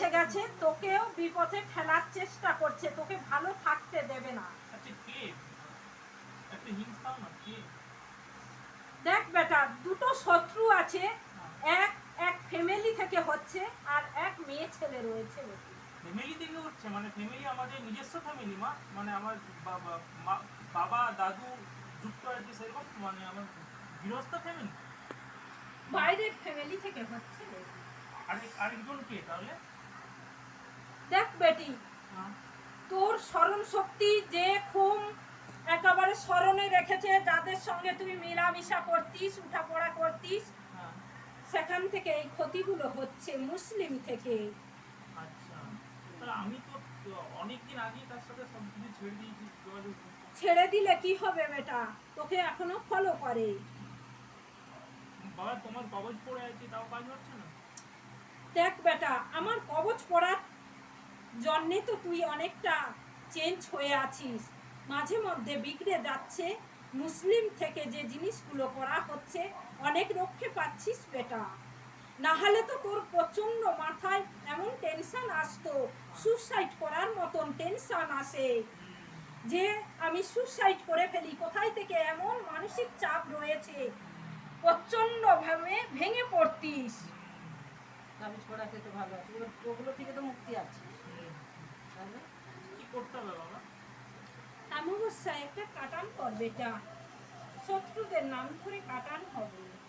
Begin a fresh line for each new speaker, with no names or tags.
কাছে গেছে তোকেও বিপথে ফেলার চেষ্টা করছে তোকে ভালো থাকতে দেবে না।
আচ্ছা
দেখ বেটা দুটো শত্রু আছে এক এক ফ্যামিলি থেকে হচ্ছে আর এক মেয়ে ছেলে রয়েছে
ফ্যামিলি থেকে হচ্ছে মানে ফ্যামিলি আমাদের নিজস্ব ফ্যামিলি মা মানে আমার বাবা দাদু যুক্ত কি সেরকম মানে আমার গৃহস্থ ফ্যামিলি
বাইরের ফ্যামিলি থেকে হচ্ছে
আরেকজন কে তাহলে?
বেটি। তোর স্মরণ শক্তি যে খুব একেবারে স্মরণে রেখেছে যাদের সঙ্গে তুই মেলামেশা করতিস উঠাপড়া করতিস সেখান থেকে এই ক্ষতিগুলো হচ্ছে মুসলিম থেকে।
আচ্ছা। আমি তো অনেকদিন আগেই তার সাথে ছেড়ে দিয়েছি
ছেড়ে দিলে কি হবে বেটা? তোকে এখনও ফলো করে।
বাবা তোমার কবজ পড়ে আছে তাও কাজ হচ্ছে না?
দেখ বেটা আমার কবচ পড়ার জন্যে তো তুই অনেকটা চেঞ্জ হয়ে আছিস। মাঝে মধ্যে বিগড়ে যাচ্ছে। মুসলিম থেকে যে জিনিসগুলো করা হচ্ছে, অনেক রক্ষে পাচ্ছিস বেটা। না হলে তো তোর প্রচণ্ড মাথায় এমন টেনশন আসতো সুসাইড করার মতন টেনশন আসে। যে আমি সুসাইড করে ফেলি, কোথায় থেকে এমন মানসিক চাপ রয়েছে? প্রচণ্ড ভাবে ভেঙে পড়তিস।
তাবিজ ছোড়া খেতে ভালো আছে। ওগুলো- ওগুলো থেকে তো মুক্তি আছে। তাহলে?
কি করতে হবে বাবা?
অমাবস্যায় একটা কাটান করবে বেটা শত্রুদের নাম ধরে কাটান হবে।